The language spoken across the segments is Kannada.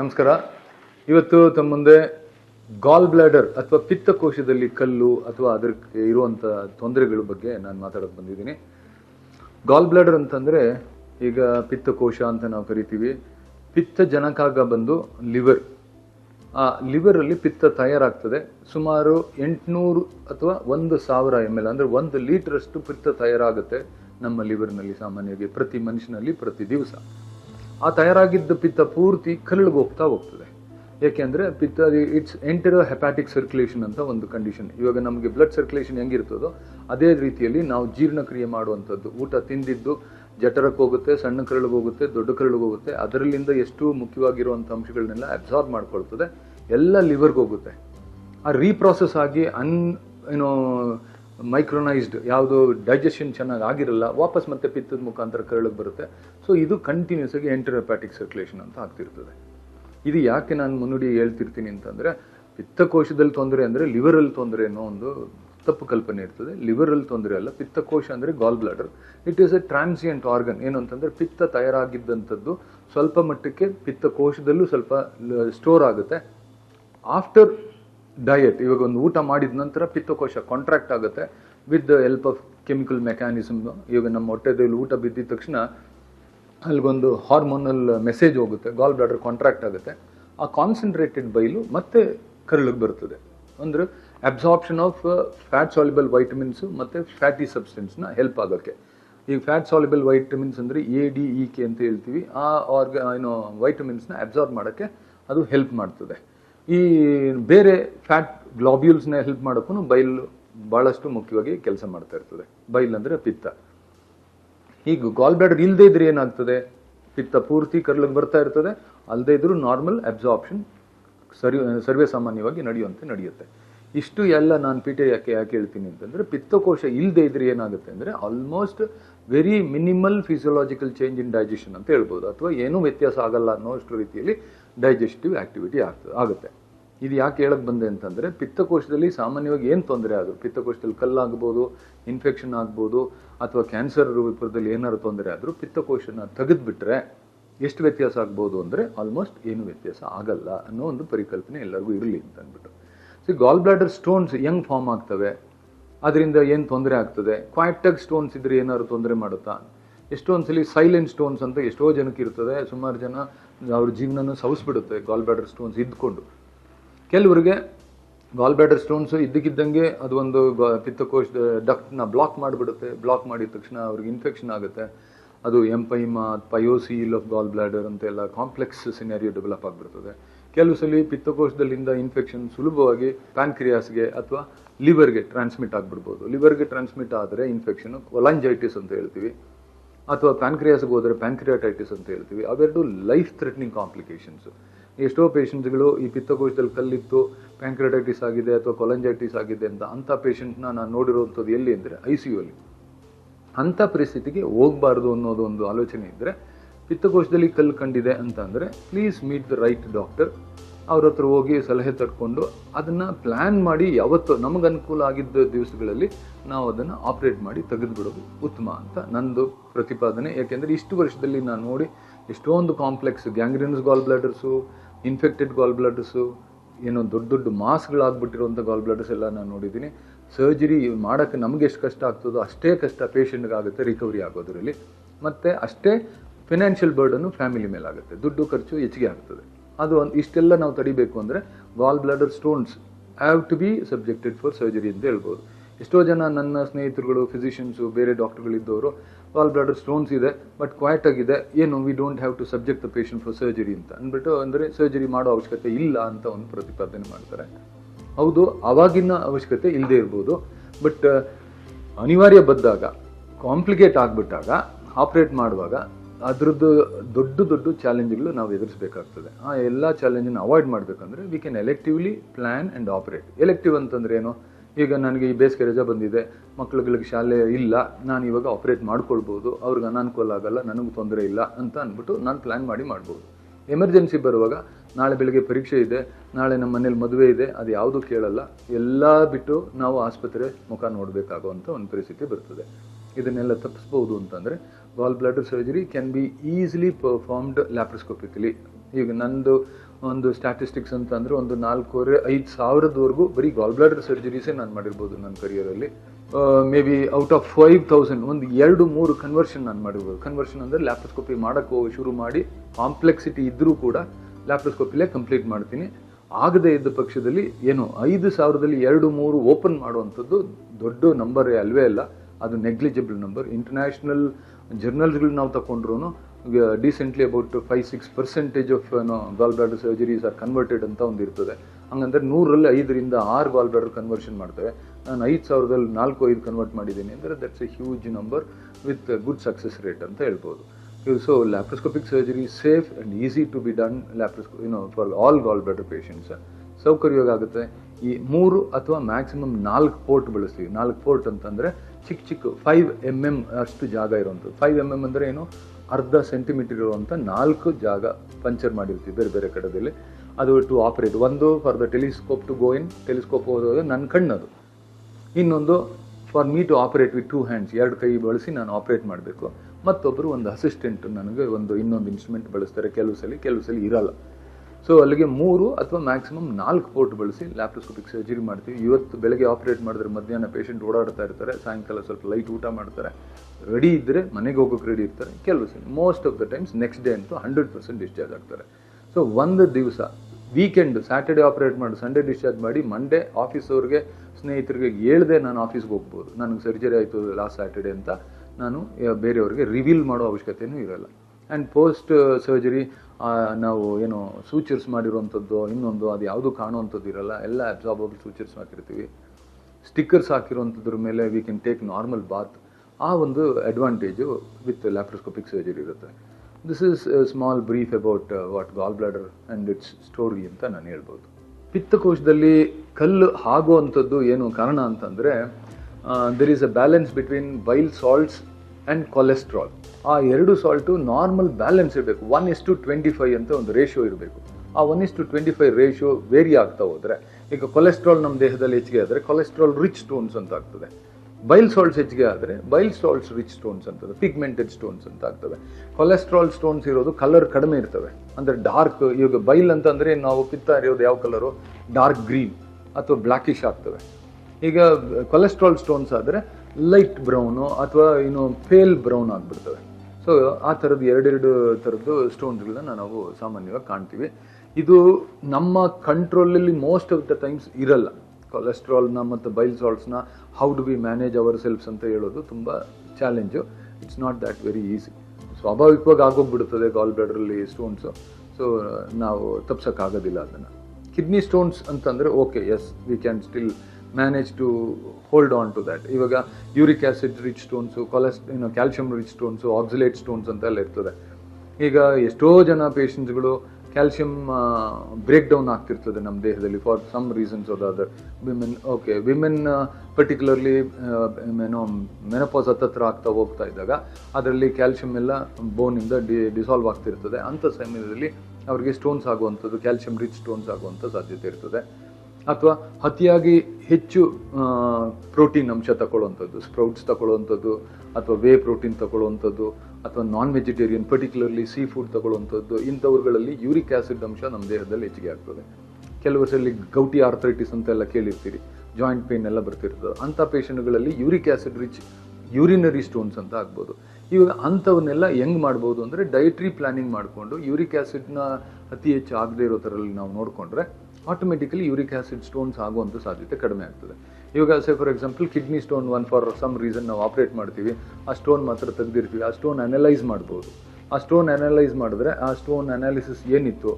ನಮಸ್ಕಾರ. ಇವತ್ತು ತಮ್ಮ ಮುಂದೆ ಗಾಲ್ ಬ್ಲಾಡರ್ ಅಥವಾ ಪಿತ್ತಕೋಶದಲ್ಲಿ ಕಲ್ಲು ಅಥವಾ ಅದಕ್ಕೆ ಇರುವಂಥ ತೊಂದರೆಗಳ ಬಗ್ಗೆ ನಾನು ಮಾತಾಡೋಕೆ ಬಂದಿದ್ದೀನಿ. ಗಾಲ್ ಬ್ಲಾಡರ್ ಅಂತಂದರೆ ಈಗ ಪಿತ್ತಕೋಶ ಅಂತ ನಾವು ಕರಿತೀವಿ. ಪಿತ್ತ ಜನಕಾಗ ಬಂದು ಲಿವರ್ ಆ ಲಿವರಲ್ಲಿ ಪಿತ್ತ ತಯಾರಾಗ್ತದೆ. ಸುಮಾರು ಎಂಟುನೂರು ಅಥವಾ ಒಂದು ಸಾವಿರ ಎಂ ಎಲ್ ಅಂದರೆ ಒಂದು ಲೀಟ್ರಷ್ಟು ಪಿತ್ತ ತಯಾರಾಗುತ್ತೆ ನಮ್ಮ ಲಿವರ್ನಲ್ಲಿ ಸಾಮಾನ್ಯವಾಗಿ ಪ್ರತಿ ಮನುಷ್ಯನಲ್ಲಿ ಪ್ರತಿ ದಿವಸ. ಆ ತಯಾರಾಗಿದ್ದ ಪಿತ್ತ ಪೂರ್ತಿ ಕರಳಿಗೆ ಹೋಗ್ತಾ ಹೋಗ್ತದೆ. ಏಕೆಂದರೆ ಪಿತ್ತ ಇಟ್ಸ್ ಎಂಟರ್ ಹೆಪಾಟಿಕ್ ಸರ್ಕ್ಯುಲೇಷನ್ ಅಂತ ಒಂದು ಕಂಡೀಷನ್ ಇವಾಗ ನಮಗೆ ಬ್ಲಡ್ ಸರ್ಕ್ಯುಲೇಷನ್ ಹೆಂಗಿರ್ತದೋ ಅದೇ ರೀತಿಯಲ್ಲಿ ನಾವು ಜೀರ್ಣಕ್ರಿಯೆ ಮಾಡುವಂಥದ್ದು. ಊಟ ತಿಂದಿದ್ದು ಜಠರಕ್ಕೆ ಹೋಗುತ್ತೆ, ಸಣ್ಣ ಕರಳಿಗೆ ಹೋಗುತ್ತೆ, ದೊಡ್ಡ ಹೋಗುತ್ತೆ. ಅದರಲ್ಲಿಂದ ಎಷ್ಟು ಮುಖ್ಯವಾಗಿರುವಂಥ ಅಂಶಗಳನ್ನೆಲ್ಲ ಅಬ್ಸಾರ್ಬ್ ಮಾಡ್ಕೊಳ್ತದೆ. ಎಲ್ಲ ಲಿವರ್ಗೆ ಹೋಗುತ್ತೆ. ಆ ರೀಪ್ರಾಸೆಸ್ ಆಗಿ ಅನ್, ಏನೋ ಮೈಕ್ರೋನೈಸ್ಡ್ ಯಾವುದು ಡೈಜೆಷನ್ ಚೆನ್ನಾಗಿ ಆಗಿರಲ್ಲ, ವಾಪಸ್ ಮತ್ತೆ ಪಿತ್ತದ ಮುಖಾಂತರ ಕರಳಿಗೆ ಬರುತ್ತೆ. ಸೊ ಇದು ಕಂಟಿನ್ಯೂಸ್ ಆಗಿ ಎಂಟರೋಪ್ಯಾಟಿಕ್ ಸರ್ಕ್ಯುಲೇಷನ್ ಅಂತ ಆಗ್ತಿರ್ತದೆ. ಇದು ಯಾಕೆ ನಾನು ಮುನ್ನುಡಿ ಹೇಳ್ತಿರ್ತೀನಿ ಅಂತಂದರೆ, ಪಿತ್ತಕೋಶದಲ್ಲಿ ತೊಂದರೆ ಅಂದರೆ ಲಿವರಲ್ಲಿ ತೊಂದರೆ ಅನ್ನೋ ಒಂದು ತಪ್ಪು ಕಲ್ಪನೆ ಇರ್ತದೆ. ಲಿವರಲ್ಲಿ ತೊಂದರೆ ಅಲ್ಲ, ಪಿತ್ತಕೋಶ ಅಂದರೆ gall bladder it is a transient organ ಏನು ಅಂತಂದರೆ ಪಿತ್ತ ತಯಾರಾಗಿದ್ದಂಥದ್ದು ಸ್ವಲ್ಪ ಮಟ್ಟಕ್ಕೆ ಪಿತ್ತಕೋಶದಲ್ಲೂ ಸ್ವಲ್ಪ ಸ್ಟೋರ್ ಆಗುತ್ತೆ. ಆಫ್ಟರ್ ಡಯಟ್ ಇವಾಗ ಒಂದು ಊಟ ಮಾಡಿದ ನಂತರ ಪಿತ್ತಕೋಶ ಕಾಂಟ್ರಾಕ್ಟ್ ಆಗುತ್ತೆ. With the help of chemical mechanism ಇವಾಗ ನಮ್ಮ ಹೊಟ್ಟೆದಲ್ಲಿ ಊಟ ಬಿದ್ದಿದ ತಕ್ಷಣ ಅಲ್ಲಿಗೊಂದು ಹಾರ್ಮೋನಲ್ ಮೆಸೇಜ್ ಹೋಗುತ್ತೆ. ಗಾಲ್ ಬ್ಲಾಡರ್ ಕಾಂಟ್ರಾಕ್ಟ್ ಆಗುತ್ತೆ. ಆ ಕಾನ್ಸಂಟ್ರೇಟೆಡ್ ಬೈಲು ಮತ್ತೆ ಕರಳಿಗೆ ಬರ್ತದೆ. ಅಂದ್ರೆ absorption of fat soluble vitamins ಮತ್ತೆ ಫ್ಯಾಟಿ ಸಬ್ಸ್ಟೆನ್ಸ್ನ ಹೆಲ್ಪ್ ಆಗೋಕ್ಕೆ. ಈಗ ಫ್ಯಾಟ್ ಸಾಲಿಬಲ್ ವೈಟಮಿನ್ಸ್ ಅಂದರೆ ಎ ಡಿ ಇ ಕೆ ಅಂತ ಹೇಳ್ತೀವಿ. ಆ ಆರ್ಗ ಏನೋ ವೈಟಮಿನ್ಸ್ನ ಅಬ್ಸಾರ್ಬ್ ಮಾಡೋಕ್ಕೆ ಅದು ಹೆಲ್ಪ್ ಮಾಡ್ತದೆ. ಈ ಬೇರೆ ಫ್ಯಾಟ್ ಗ್ಲಾಬ್ಯೂಲ್ಸ್ನ ಹೆಲ್ಪ್ ಮಾಡೋಕ್ಕೂ ಬೈಲ್ ಭಾಳಷ್ಟು ಮುಖ್ಯವಾಗಿ ಕೆಲಸ ಮಾಡ್ತಾ ಇರ್ತದೆ. ಬೈಲ್ ಅಂದರೆ ಪಿತ್ತ. ಈಗ ಗಾಲ್ ಬ್ಲಾಡರ್ ಇಲ್ಲದೆ ಇದ್ರೆ ಏನಾಗ್ತದೆ? ಪಿತ್ತ ಪೂರ್ತಿ ಕರ್ಲಿಗೆ ಬರ್ತಾ ಇರ್ತದೆ. ಅಲ್ಲದೆ ಇದ್ರೂ ನಾರ್ಮಲ್ ಅಬ್ಸಾರ್ಪ್ಷನ್ ಸರಿ, ಸರ್ವೇ ಸಾಮಾನ್ಯವಾಗಿ ನಡೆಯುವಂತೆ ನಡೆಯುತ್ತೆ. ಇಷ್ಟು ಎಲ್ಲ ನಾನು ಪೀಠ ಯಾಕೆ ಯಾಕೆ ಹೇಳ್ತೀನಿ ಅಂತಂದ್ರೆ ಪಿತ್ತಕೋಶ ಇಲ್ಲದೆ ಇದ್ರೆ ಏನಾಗುತ್ತೆ ಅಂದ್ರೆ almost very minimal physiological change in digestion ಅಂತ ಹೇಳ್ಬೋದು. ಅಥವಾ ಏನೂ ವ್ಯತ್ಯಾಸ ಆಗಲ್ಲ ಅನ್ನೋಷ್ಟು ರೀತಿಯಲ್ಲಿ ಡೈಜೆಸ್ಟಿವ್ ಆಕ್ಟಿವಿಟಿ ಆಗ್ತದೆ, ಆಗುತ್ತೆ. ಇದು ಯಾಕೆ ಹೇಳಕ್ ಬಂದೆ ಅಂತಂದ್ರೆ, ಪಿತ್ತಕೋಶದಲ್ಲಿ ಸಾಮಾನ್ಯವಾಗಿ ಏನು ತೊಂದರೆ ಅದು? ಪಿತ್ತಕೋಶದಲ್ಲಿ ಕಲ್ಲಾಗ್ಬೋದು ಇನ್ಫೆಕ್ಷನ್ ಆಗ್ಬೋದು, ಅಥವಾ ಕ್ಯಾನ್ಸರ್ ರೂಪದಲ್ಲಿ ಏನಾದ್ರು ತೊಂದರೆ ಆದರೂ ಪಿತ್ತಕೋಶನ ತೆಗೆದುಬಿಟ್ರೆ ಎಷ್ಟು ವ್ಯತ್ಯಾಸ ಆಗ್ಬೋದು ಅಂದರೆ ಆಲ್ಮೋಸ್ಟ್ ಏನು ವ್ಯತ್ಯಾಸ ಆಗಲ್ಲ ಅನ್ನೋ ಒಂದು ಪರಿಕಲ್ಪನೆ ಎಲ್ಲರಿಗೂ ಇರಲಿ ಅಂತ ಅಂದ್ಬಿಟ್ಟು. So gall bladder stones young form ಆಗ್ತವೆ. ಅದರಿಂದ ಏನು ತೊಂದರೆ ಆಗ್ತದೆ? ಕ್ವಾಯ್ಟಾಗಿ ಸ್ಟೋನ್ಸ್ ಇದ್ರೆ ಏನಾದ್ರು ತೊಂದರೆ ಮಾಡುತ್ತಾ? ಎಷ್ಟೊಂದ್ಸಲಿ ಸೈಲೆಂಟ್ ಸ್ಟೋನ್ಸ್ ಅಂತ ಎಷ್ಟೋ ಜನಕ್ಕೆ ಇರ್ತದೆ. ಸುಮಾರು ಜನ ಅವ್ರ ಜೀವನನ ಸವಿಸ್ಬಿಡುತ್ತೆ ಗಾಲ್ ಬ್ಯಾಡರ್ ಸ್ಟೋನ್ಸ್ ಇದ್ಕೊಂಡು. ಕೆಲವರಿಗೆ ಗಾಲ್ ಬ್ಯಾಡರ್ ಸ್ಟೋನ್ಸ್ ಇದ್ದಕ್ಕಿದ್ದಂಗೆ ಅದು ಒಂದು ಪಿತ್ತಕೋಶ ಪಿತ್ತಕೋಶದ ಡಕ್ಟ್ನ ಬ್ಲಾಕ್ ಮಾಡಿಬಿಡುತ್ತೆ. ಬ್ಲಾಕ್ ಮಾಡಿದ ತಕ್ಷಣ ಅವ್ರಿಗೆ ಇನ್ಫೆಕ್ಷನ್ ಆಗುತ್ತೆ. ಅದು empyema pyocele of gall bladder ಅಂತೆಲ್ಲ ಕಾಂಪ್ಲೆಕ್ಸ್ ಸಿನಾರಿಯೋ ಡೆವಲಪ್ ಆಗಿಬಿಡ್ತದೆ. ಕೆಲವು ಸಲ ಪಿತ್ತಕೋಶದಲ್ಲಿಂದ ಇನ್ಫೆಕ್ಷನ್ ಸುಲಭವಾಗಿ ಪ್ಯಾನ್ಕ್ರಿಯಾಸ್ಗೆ ಅಥವಾ ಲಿವರ್ಗೆ ಟ್ರಾನ್ಸ್ಮಿಟ್ ಆಗಿಬಿಡ್ಬೋದು. ಲಿವರ್ಗೆ ಟ್ರಾನ್ಸ್ಮಿಟ್ ಆದರೆ ಇನ್ಫೆಕ್ಷನ್ ಒಲಾಂಜೈಟಿಸ್ ಅಂತ ಹೇಳ್ತೀವಿ. ಅಥವಾ ಪ್ಯಾನ್ಕ್ರಿಯಾಸ್ಗೆ ಹೋದರೆ ಪ್ಯಾನ್ಕ್ರಿಯಾಟೈಟಿಸ್ ಅಂತ ಹೇಳ್ತೀವಿ, ಅವೆರಡು ಲೈಫ್ ಥ್ರೆಟ್ನಿಂಗ್ ಕಾಂಪ್ಲಿಕೇಶನ್ಸ್ ಎಷ್ಟೋ ಪೇಷಂಟ್ಸ್ಗಳು ಈ ಪಿತ್ತಕೋಶದಲ್ಲಿ ಕಲ್ಲಿತ್ತು ಪ್ಯಾಂಕ್ರಿಯಾಟೈಟಿಸ್ ಆಗಿದೆ ಅಥವಾ ಕೊಲಂಜೈಟಿಸ್ ಆಗಿದೆ ಅಂತ ಅಂಥ ಪೇಷಂಟ್ನ ನಾನು ನೋಡಿರುವಂಥದ್ದು ಎಲ್ಲಿ ಅಂದರೆ ಐ ಸಿ ಯು ಅಲ್ಲಿ. ಅಂಥ ಪರಿಸ್ಥಿತಿಗೆ ಹೋಗಬಾರ್ದು ಅನ್ನೋದು ಒಂದು ಆಲೋಚನೆ ಇದ್ದರೆ ಪಿತ್ತಕೋಶದಲ್ಲಿ ಕಲ್ಲು ಕಂಡಿದೆ ಅಂತ ಅಂದರೆ please meet the right doctor ಅವ್ರ ಹತ್ರ ಹೋಗಿ ಸಲಹೆ ತಡ್ಕೊಂಡು ಅದನ್ನು ಪ್ಲ್ಯಾನ್ ಮಾಡಿ ಯಾವತ್ತು ನಮಗೆ ಅನುಕೂಲ ಆಗಿದ್ದ ದಿವಸಗಳಲ್ಲಿ ನಾವು ಅದನ್ನು ಆಪ್ರೇಟ್ ಮಾಡಿ ತೆಗೆದುಬಿಡೋದು ಉತ್ತಮ ಅಂತ ನಂದು ಪ್ರತಿಪಾದನೆ. ಯಾಕೆಂದರೆ ಇಷ್ಟು ವರ್ಷದಲ್ಲಿ ನಾನು ನೋಡಿ ಎಷ್ಟೊಂದು ಕಾಂಪ್ಲೆಕ್ಸ್ ಗ್ಯಾಂಗ್ರಿನಸ್ ಗಾಲ್ ಬ್ಲಾಡರ್ಸು ಇನ್ಫೆಕ್ಟೆಡ್ ಗಾಲ್ ಬ್ಲಾಡರ್ಸು ಏನೋ ದೊಡ್ಡ ದೊಡ್ಡ ಮಾಸ್ಗಳಾಗ್ಬಿಟ್ಟಿರುವಂಥ ಗಾಲ್ ಬ್ಲಾಡರ್ಸ್ ಎಲ್ಲ ನಾನು ನೋಡಿದ್ದೀನಿ. ಸರ್ಜರಿ ಮಾಡೋಕ್ಕೆ ನಮಗೆ ಎಷ್ಟು ಕಷ್ಟ ಆಗ್ತದೋ ಅಷ್ಟೇ ಕಷ್ಟ ಪೇಷೆಂಟ್ಗಾಗುತ್ತೆ ರಿಕವರಿ ಆಗೋದರಲ್ಲಿ. ಮತ್ತು ಅಷ್ಟೇ ಫಿನಾನ್ಷಿಯಲ್ ಬರ್ಡನ್ನು ಫ್ಯಾಮಿಲಿ ಮೇಲಾಗುತ್ತೆ. ದುಡ್ಡು ಖರ್ಚು ಹೆಚ್ಚಿಗೆ ಆಗ್ತದೆ. ಅದು ಒಂದು ಇಷ್ಟೆಲ್ಲ ನಾವು ತಡಿಬೇಕು ಅಂದರೆ gall bladder stones have to be subjected for surgery ಅಂತ ಹೇಳ್ಬೋದು. ಎಷ್ಟೋ ಜನ ನನ್ನ ಸ್ನೇಹಿತರುಗಳು ಫಿಸಿಷಿಯನ್ಸು ಬೇರೆ ಡಾಕ್ಟರ್ಗಳಿದ್ದವರು ಗಾಲ್ ಬ್ಲಾಡರ್ ಸ್ಟೋನ್ಸ್ ಇದೆ ಬಟ್ ಕ್ವಾಯ್ಟ್ ಆಗಿದೆ. ಏನು we don't have to subject the patient for surgery ಅಂತ. ಅಂದ್ಬಿಟ್ಟು ಅಂದರೆ ಸರ್ಜರಿ ಮಾಡೋ ಅವಶ್ಯಕತೆ ಇಲ್ಲ ಅಂತ ಒಂದು ಪ್ರತಿಪಾದನೆ ಮಾಡ್ತಾರೆ. ಹೌದು, ಅವಾಗಿನ ಅವಶ್ಯಕತೆ ಇಲ್ಲದೆ ಇರ್ಬೋದು ಬಟ್ ಅನಿವಾರ್ಯ ಬಂದಾಗ ಕಾಂಪ್ಲಿಕೇಟ್ ಆಗಿಬಿಟ್ಟಾಗ ಆಪ್ರೇಟ್ ಮಾಡುವಾಗ ಅದ್ರದ್ದು ದೊಡ್ಡ ದೊಡ್ಡ ಚಾಲೆಂಜ್ಗಳು ನಾವು ಎದುರಿಸಬೇಕಾಗ್ತದೆ. ಆ ಎಲ್ಲ ಚಾಲೆಂಜನ್ನು ಅವಾಯ್ಡ್ ಮಾಡಬೇಕಂದ್ರೆ we can electively plan and operate elective ಅಂತಂದ್ರೆ ಏನು? ಈಗ ನನಗೆ ಈ ಬೇಸಿಗೆ ರಜೆ ಬಂದಿದೆ, ಮಕ್ಳುಗಳಿಗೆ ಶಾಲೆ ಇಲ್ಲ, ನಾನು ಇವಾಗ ಆಪ್ರೇಟ್ ಮಾಡ್ಕೊಳ್ಬೋದು, ಅವ್ರಿಗೆ ಅನಾನುಕೂಲ ಆಗಲ್ಲ, ನನಗೂ ತೊಂದರೆ ಇಲ್ಲ ಅಂತ ಅಂದ್ಬಿಟ್ಟು ನಾನು ಪ್ಲ್ಯಾನ್ ಮಾಡಿ ಮಾಡ್ಬೋದು. ಎಮರ್ಜೆನ್ಸಿ ಬರುವಾಗ ನಾಳೆ ಬೆಳಗ್ಗೆ ಪರೀಕ್ಷೆ ಇದೆ, ನಾಳೆ ನಮ್ಮ ಮನೇಲಿ ಮದುವೆ ಇದೆ, ಅದು ಯಾವುದೂ ಕೇಳಲ್ಲ, ಎಲ್ಲ ಬಿಟ್ಟು ನಾವು ಆಸ್ಪತ್ರೆ ಮುಖ ನೋಡಬೇಕಾಗುವಂಥ ಒಂದು ಪರಿಸ್ಥಿತಿ ಬರ್ತದೆ. ಇದನ್ನೆಲ್ಲ ತಪ್ಪಿಸ್ಬೋದು ಅಂತಂದರೆ gall bladder surgery can be easily performed laparoscopically ಈಗ ನಂದು ಒಂದು ಸ್ಟ್ಯಾಟಿಸ್ಟಿಕ್ಸ್ ಅಂತ ಅಂದರೆ ಒಂದು ನಾಲ್ಕೂವರೆ, ಐದು ಸಾವಿರದವರೆಗೂ ಬರೀ ಗಾಲ್ ಬ್ಲಾಡರ್ ಸರ್ಜರೀಸೇ ನಾನು ಮಾಡಿರ್ಬೋದು ನನ್ನ ಕರಿಯರಲ್ಲಿ may be out of five thousand ಒಂದು ಎರಡು, ಮೂರು ಕನ್ವರ್ಷನ್ ನಾನು ಮಾಡಿರ್ಬೋದು. ಕನ್ವರ್ಷನ್ ಅಂದರೆ ಲ್ಯಾಪ್ರೋಸ್ಕೋಪಿ ಮಾಡೋಕ್ಕೆ ಶುರು ಮಾಡಿ ಕಾಂಪ್ಲೆಕ್ಸಿಟಿ ಇದ್ದರೂ ಕೂಡ ಲ್ಯಾಪ್ರೋಸ್ಕೋಪಿಲೇ ಕಂಪ್ಲೀಟ್ ಮಾಡ್ತೀನಿ. ಆಗದೇ ಇದ್ದ ಪಕ್ಷದಲ್ಲಿ ಏನು, ಐದು ಸಾವಿರದಲ್ಲಿ ಎರಡು, ಮೂರು ಓಪನ್ ಮಾಡುವಂಥದ್ದು ದೊಡ್ಡ ನಂಬರೇ ಅಲ್ವೇ ಅಲ್ಲ. ಅದು ನೆಗ್ಲಿಜಿಬಲ್ ನಂಬರ್ ಇಂಟರ್ನ್ಯಾಷನಲ್ ಜರ್ನಲ್ಸ್ಗಳು ನಾವು ತಗೊಂಡ್ರು decently about five six percentage of ಏನೋ gall bladder surgeries are converted ಅಂತ ಒಂದು ಇರ್ತದೆ. ಹಂಗಂದ್ರೆ ನೂರಲ್ಲಿ ಐದರಿಂದ ಆರು ಗಾಲ್ ಬ್ಲಾಡರ್ ಕನ್ವರ್ಷನ್ ಮಾಡ್ತೇವೆ. ನಾನು ಐದು ಸಾವಿರದಲ್ಲಿ ನಾಲ್ಕು, ಐದು ಕನ್ವರ್ಟ್ ಮಾಡಿದ್ದೀನಿ ಅಂದರೆ that's a huge number with good success rate ಅಂತ ಹೇಳ್ಬೋದು. So laparoscopic surgery safe and easy to be done ಲ್ಯಾಪ್ರೋಸ್ಕೋ you know for all gall bladder patients ಸೌಕರ್ಯವಾಗುತ್ತೆ. ಈ ಮೂರು ಅಥವಾ ಮ್ಯಾಕ್ಸಿಮಮ್ ನಾಲ್ಕು ಪೋರ್ಟ್ ಬಳಸ್ತೀವಿ. ನಾಲ್ಕು ಪೋರ್ಟ್ ಅಂತಂದರೆ ಚಿಕ್ಕ ಚಿಕ್ಕ ಫೈವ್ ಎಂ ಎಂ ಅಷ್ಟು ಜಾಗ ಇರುವಂಥದ್ದು. ಫೈವ್ ಎಂ ಎಂ ಅಂದರೆ ಏನು? ಅರ್ಧ ಸೆಂಟಿಮೀಟರ್ ಇರುವಂಥ ನಾಲ್ಕು ಜಾಗ ಪಂಚರ್ ಮಾಡಿರ್ತೀವಿ ಬೇರೆ ಬೇರೆ ಕಡೆದಲ್ಲಿ. ಅದು ಟು ಆಪರೇಟ್ ಒಂದು for the telescope to go in telescope ಹೋದಾಗ ನನ್ನ ಕಣ್ಣದು. ಇನ್ನೊಂದು for me to operate with two hands ಎರಡು ಕೈ ಬಳಸಿ ನಾನು ಆಪರೇಟ್ ಮಾಡಬೇಕು. ಮತ್ತೊಬ್ಬರು ಒಂದು ಅಸಿಸ್ಟೆಂಟ್ ನನಗೆ ಒಂದು ಇನ್ನೊಂದು ಇನ್ಸ್ಟ್ರೂಮೆಂಟ್ ಬಳಸ್ತಾರೆ. ಕೆಲವು ಸಲ ಕೆಲವು ಸಲ ಇರಲ್ಲ. ಸೊ ಅಲ್ಲಿಗೆ ಮೂರು ಅಥವಾ ಮ್ಯಾಕ್ಸಿಮಮ್ ನಾಲ್ಕು ಪೋರ್ಟ್ ಬಳಸಿ ಲ್ಯಾಪ್ರೋಸ್ಕೋಪಿಕ್ ಸರ್ಜರಿ ಮಾಡ್ತೀವಿ. ಇವತ್ತು ಬೆಳಗ್ಗೆ ಆಪರೇಟ್ ಮಾಡಿದ್ರೆ ಮಧ್ಯಾಹ್ನ ಪೇಷಂಟ್ ಓಡಾಡ್ತಾ ಇರ್ತಾರೆ. ಸಾಯಂಕಾಲ ಸ್ವಲ್ಪ ಲೈಟ್ ಊಟ ಮಾಡ್ತಾರೆ. ರೆಡಿ ಇದ್ದರೆ ಮನೆಗೆ ಹೋಗೋಕೆ ರೆಡಿ ಇರ್ತಾರೆ. ಕೆಲವು ಸಲ most of the times next day ಅಂತೂ ಹಂಡ್ರೆಡ್ ಪರ್ಸೆಂಟ್ ಡಿಸ್ಚಾರ್ಜ್ ಆಗ್ತಾರೆ. ಸೊ ಒಂದು ದಿವಸ ವೀಕೆಂಡ್ ಸ್ಯಾಟರ್ಡೆ ಆಪರೇಟ್ ಮಾಡಿ ಸಂಡೇ ಡಿಸ್ಚಾರ್ಜ್ ಮಾಡಿ ಮಂಡೇ ಆಫೀಸ್ ಅವ್ರಿಗೆ, ಸ್ನೇಹಿತರಿಗೆ ಹೇಳ್ದೆ ನಾನು ಆಫೀಸ್ಗೆ ಹೋಗ್ಬೋದು. ನನಗೆ ಸರ್ಜರಿ ಆಯಿತು ಲಾಸ್ಟ್ ಸ್ಯಾಟರ್ಡೆ ಅಂತ ನಾನು, ಬೇರೆಯವರಿಗೆ ಬೇರೆಯವ್ರಿಗೆ ರಿವೀಲ್ ಮಾಡೋ ಅವಶ್ಯಕತೆಯೂ ಇರೋಲ್ಲ. ಆ್ಯಂಡ್ ಪೋಸ್ಟ್ ಸರ್ಜರಿ ನಾವು ಏನು ಸೂಚರ್ಸ್ ಮಾಡಿರುವಂಥದ್ದು, ಇನ್ನೊಂದು, ಅದು ಯಾವುದು ಕಾಣುವಂಥದ್ದು ಇರಲ್ಲ, ಎಲ್ಲ ಅಬ್ಸಾರ್ಬಲ್ ಸೂಚರ್ಸ್ ಹಾಕಿರ್ತೀವಿ. ಸ್ಟಿಕ್ಕರ್ಸ್ ಹಾಕಿರುವಂಥದ್ರ ಮೇಲೆ we can take normal bath ಆ ಒಂದು ಅಡ್ವಾಂಟೇಜು ವಿತ್ ಲ್ಯಾಪ್ರೋಸ್ಕೋಪಿಕ್ ಸರ್ಜರಿ ಇರುತ್ತೆ. This is small brief about what gall bladder and its story ಅಂತ ನಾನು ಹೇಳ್ಬೋದು. ಪಿತ್ತಕೋಶದಲ್ಲಿ ಕಲ್ಲು ಆಗುವಂಥದ್ದು ಏನು ಕಾರಣ ಅಂತಂದರೆ there is a balance between bile salts and cholesterol ಆ ಎರಡು ಸಾಲ್ಟು ನಾರ್ಮಲ್ ಬ್ಯಾಲೆನ್ಸ್ ಇರಬೇಕು. One is to twenty five ಅಂತ ಒಂದು ರೇಷಿಯೋ ಇರಬೇಕು. ಆ one is to twenty five ratio vary ಆಗ್ತಾ ಹೋದರೆ, ಈಗ ಕೊಲೆಸ್ಟ್ರಾಲ್ ನಮ್ಮ ದೇಹದಲ್ಲಿ ಹೆಚ್ಚಿಗೆ ಆದರೆ ಕೊಲೆಸ್ಟ್ರಾಲ್ ರಿಚ್ ಸ್ಟೋನ್ಸ್ ಅಂತ ಆಗ್ತದೆ. ಬೈಲ್ ಸಾಲ್ಟ್ಸ್ ಹೆಚ್ಚಿಗೆ ಆದರೆ ಬೈಲ್ ಸಾಲ್ಟ್ಸ್ ರಿಚ್ ಸ್ಟೋನ್ಸ್ ಅಂತದೆ ಪಿಗ್ಮೆಂಟೆಡ್ ಸ್ಟೋನ್ಸ್ ಅಂತ ಆಗ್ತವೆ ಕೊಲೆಸ್ಟ್ರಾಲ್ ಸ್ಟೋನ್ಸ್ ಇರೋದು ಕಲರ್ ಕಡಿಮೆ ಇರ್ತವೆ. ಅಂದರೆ ಡಾರ್ಕ್ ಇವಾಗ ಬೈಲ್ ಅಂತಂದರೆ ನಾವು ಪಿತ್ತ ಇರೋದು ಯಾವ ಕಲರು ಡಾರ್ಕ್ ಗ್ರೀನ್ ಅಥವಾ ಬ್ಲ್ಯಾಕಿಶ್ ಆಗ್ತವೆ. ಈಗ ಕೊಲೆಸ್ಟ್ರಾಲ್ ಸ್ಟೋನ್ಸ್ ಆದರೆ ಲೈಟ್ ಬ್ರೌನು ಅಥವಾ ಏನು ಪೇಲ್ ಬ್ರೌನ್ ಆಗಿಬಿಡ್ತವೆ. ಸೊ ಆ ಥರದ್ದು ಎರಡೆರಡು ಥರದ್ದು ಸ್ಟೋನ್ಸ್ಗಳನ್ನ ನಾವು ಸಾಮಾನ್ಯವಾಗಿ ಕಾಣ್ತೀವಿ. ಇದು ನಮ್ಮ ಕಂಟ್ರೋಲಲ್ಲಿ ಮೋಸ್ಟ್ ಆಫ್ ದ ಟೈಮ್ಸ್ ಇರಲ್ಲ. ಕೊಲೆಸ್ಟ್ರಾಲ್ನ ಮತ್ತು bile ಸಾಲ್ಟ್ಸ್ನ how do be manage ourselves ಅಂತ ಹೇಳೋದು ತುಂಬ challenge it's not that very easy ಸ್ವಾಭಾವಿಕವಾಗಿ ಆಗೋಗ್ಬಿಡ್ತದೆ ಗಾಲ್ ಬ್ಲಡ್ರಲ್ಲಿ ಸ್ಟೋನ್ಸು ಸೊ ನಾವು ತಪ್ಸೋಕ್ಕಾಗೋದಿಲ್ಲ ಅದನ್ನು. ಕಿಡ್ನಿ ಸ್ಟೋನ್ಸ್ ಅಂತಂದರೆ okay yes we can still manage to hold on to that ಇವಾಗ ಯೂರಿಕ್ ಆ್ಯಸಿಡ್ ರಿಚ್ ಸ್ಟೋನ್ಸು ಕೊಲೆಸ್ಟ್ ಏನು calcium rich stones oxalate stones ಅಂತೆಲ್ಲ ಇರ್ತದೆ. ಈಗ ಎಷ್ಟೋ ಜನ ಪೇಷಂಟ್ಸ್ಗಳು ಕ್ಯಾಲ್ಶಿಯಂ ಬ್ರೇಕ್ ಡೌನ್ ಆಗ್ತಿರ್ತದೆ ನಮ್ಮ ದೇಹದಲ್ಲಿ for some reasons other women okay women particularly ಏನೋ ಮೆನಪಾಸ್ ಹತ್ತತ್ರ ಆಗ್ತಾ ಹೋಗ್ತಾ ಇದ್ದಾಗ ಅದರಲ್ಲಿ ಕ್ಯಾಲ್ಶಿಯಂ ಎಲ್ಲ ಬೋನಿಂದ ಡಿ ಡಿಸಾಲ್ವ್ ಆಗ್ತಿರ್ತದೆ. ಅಂಥ ಸಮಯದಲ್ಲಿ ಅವರಿಗೆ ಸ್ಟೋನ್ಸ್ ಆಗುವಂಥದ್ದು ಕ್ಯಾಲ್ಶಿಯಂ ರಿಚ್ ಸ್ಟೋನ್ಸ್ ಆಗುವಂಥ ಸಾಧ್ಯತೆ ಇರ್ತದೆ. ಅಥವಾ ಅತಿಯಾಗಿ ಹೆಚ್ಚು ಪ್ರೋಟೀನ್ ಅಂಶ ತಗೊಳ್ಳುವಂಥದ್ದು ಸ್ಪ್ರೌಟ್ಸ್ ತಗೊಳ್ಳುವಂಥದ್ದು ಅಥವಾ ವೇ ಪ್ರೋಟೀನ್ ತಗೊಳ್ಳುವಂಥದ್ದು ಅಥವಾ non vegetarian particularly sea food ತಗೊಳ್ಳುವಂಥದ್ದು ಇಂಥವ್ರುಗಳಲ್ಲಿ ಯೂರಿಕ್ ಆ್ಯಸಿಡ್ ಅಂಶ ನಮ್ಮ ದೇಹದಲ್ಲಿ ಹೆಚ್ಚಿಗೆ ಆಗ್ತದೆ. ಕೆಲವರಲ್ಲಿ ಗೌಟಿ ಆರ್ಥರೈಟಿಸ್ ಅಂತೆಲ್ಲ ಕೇಳಿರ್ತೀರಿ. ಜಾಯಿಂಟ್ ಪೇನ್ ಎಲ್ಲ ಬರ್ತಿರ್ತದೆ. ಅಂಥ ಪೇಷಂಟ್ಗಳಲ್ಲಿ uric acid rich urinary stones ಅಂತ ಆಗ್ಬೋದು. ಇವಾಗ ಅಂಥವನ್ನೆಲ್ಲ ಹೆಂಗ್ ಮಾಡ್ಬೋದು ಅಂದರೆ ಡಯಟ್ರಿ ಪ್ಲಾನಿಂಗ್ ಮಾಡಿಕೊಂಡು ಯೂರಿಕ್ ಆ್ಯಸಿಡ್ನ ಅತಿ ಹೆಚ್ಚು ಆಗದೇ ಇರೋ ಥರಲ್ಲಿ ನಾವು ನೋಡಿಕೊಂಡ್ರೆ ಆಟೋಮೆಟಿಕಲಿ ಯೂರಿಕ್ ಆ್ಯಸಿಡ್ ಸ್ಟೋನ್ಸ್ ಆಗುವಂಥ ಸಾಧ್ಯತೆ ಕಡಿಮೆ ಆಗ್ತದೆ. ಇವಾಗ say for example kidney stone one for some reason ನಾವು ಆಪ್ರೇಟ್ ಮಾಡ್ತೀವಿ. ಆ ಸ್ಟೋನ್ ಮಾತ್ರ ತೆಗೆದಿರ್ತೀವಿ. ಆ ಸ್ಟೋನ್ ಅನಲೈಸ್ ಮಾಡ್ಬೋದು. ಆ ಸ್ಟೋನ್ ಅನಲೈಸ್ ಮಾಡಿದ್ರೆ ಆ ಸ್ಟೋನ್ ಅನಾಲಿಸಿಸ್ ಏನಿತ್ತು?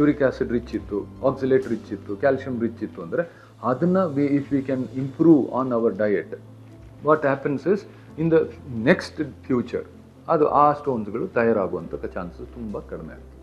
ಯೂರಿಕ್ ಆ್ಯಸಿಡ್ ರಿಚ್ ಇತ್ತು ಆಕ್ಸಿಲೇಟ್ ರಿಚ್ ಇತ್ತು ಕ್ಯಾಲ್ಶಿಯಂ ರಿಚ್ ಇತ್ತು ಅಂದರೆ ಅದನ್ನು we if we can improve on our diet what happens is in the next future ಅದು ಆ ಸ್ಟೋನ್ಸ್ಗಳು ತಯಾರಾಗುವಂಥ ಚಾನ್ಸಸ್ ತುಂಬ ಕಡಿಮೆ ಆಗ್ತದೆ.